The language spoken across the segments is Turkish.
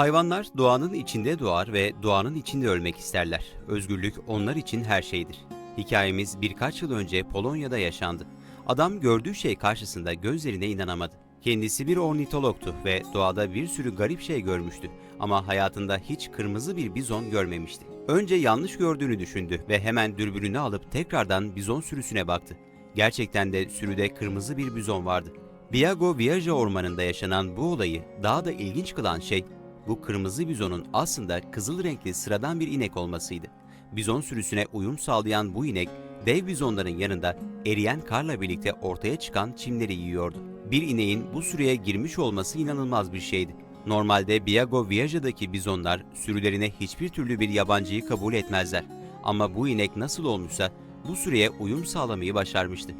Hayvanlar doğanın içinde doğar ve doğanın içinde ölmek isterler. Özgürlük onlar için her şeydir. Hikayemiz birkaç yıl önce Polonya'da yaşandı. Adam gördüğü şey karşısında gözlerine inanamadı. Kendisi bir ornitologtu ve doğada bir sürü garip şey görmüştü ama hayatında hiç kırmızı bir bizon görmemişti. Önce yanlış gördüğünü düşündü ve hemen dürbününü alıp tekrardan bizon sürüsüne baktı. Gerçekten de sürüde kırmızı bir bizon vardı. Biago Viaja ormanında yaşanan bu olayı daha da ilginç kılan şey bu kırmızı bizonun aslında kızıl renkli sıradan bir inek olmasıydı. Bizon sürüsüne uyum sağlayan bu inek dev bizonların yanında eriyen karla birlikte ortaya çıkan çimleri yiyordu. Bir ineğin bu sürüye girmiş olması inanılmaz bir şeydi. Normalde Biago Viaja'daki bizonlar sürülerine hiçbir türlü bir yabancıyı kabul etmezler. Ama bu inek nasıl olmuşsa bu süreye uyum sağlamayı başarmıştı.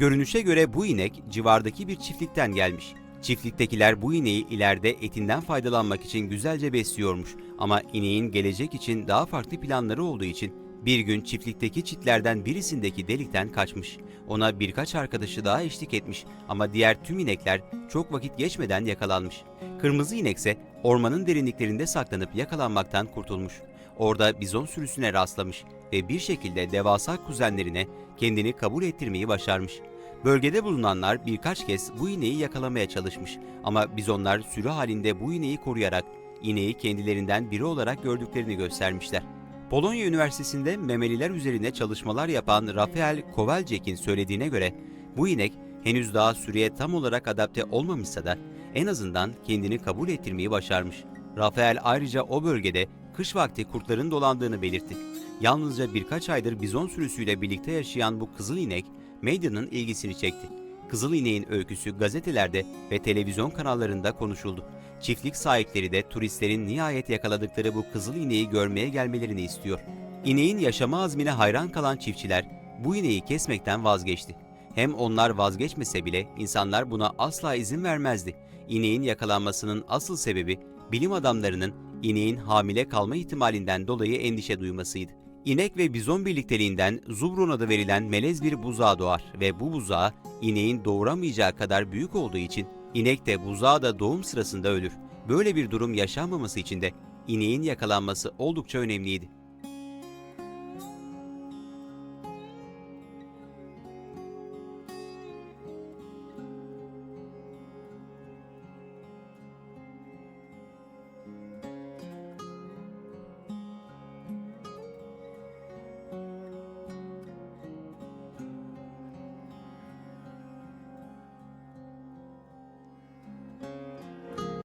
Görünüşe göre bu inek civardaki bir çiftlikten gelmiş. Çiftliktekiler bu ineği ileride etinden faydalanmak için güzelce besliyormuş ama ineğin gelecek için daha farklı planları olduğu için bir gün çiftlikteki çitlerden birisindeki delikten kaçmış. Ona birkaç arkadaşı daha eşlik etmiş ama diğer tüm inekler çok vakit geçmeden yakalanmış. Kırmızı inekse ormanın derinliklerinde saklanıp yakalanmaktan kurtulmuş. Orada bizon sürüsüne rastlamış ve bir şekilde devasa kuzenlerine kendini kabul ettirmeyi başarmış. Bölgede bulunanlar birkaç kez bu ineği yakalamaya çalışmış ama bizonlar sürü halinde bu ineği koruyarak ineği kendilerinden biri olarak gördüklerini göstermişler. Polonya Üniversitesi'nde memeliler üzerine çalışmalar yapan Rafael Kowalczyk'in söylediğine göre bu inek henüz daha sürüye tam olarak adapte olmamışsa da en azından kendini kabul ettirmeyi başarmış. Rafael ayrıca o bölgede kış vakti kurtların dolandığını belirtti. Yalnızca birkaç aydır bizon sürüsüyle birlikte yaşayan bu kızıl inek medyanın ilgisini çekti. Kızıl ineğin öyküsü gazetelerde ve televizyon kanallarında konuşuldu. Çiftlik sahipleri de turistlerin nihayet yakaladıkları bu kızıl ineği görmeye gelmelerini istiyor. İneğin yaşama azmine hayran kalan çiftçiler bu ineği kesmekten vazgeçti. Hem onlar vazgeçmese bile insanlar buna asla izin vermezdi. İneğin yakalanmasının asıl sebebi bilim adamlarının ineğin hamile kalma ihtimalinden dolayı endişe duymasıydı. İnek ve bizon birlikteliğinden Zubron adı verilen melez bir buzağı doğar ve bu buzağı ineğin doğuramayacağı kadar büyük olduğu için inek de buzağı da doğum sırasında ölür. Böyle bir durum yaşanmaması için de ineğin yakalanması oldukça önemliydi.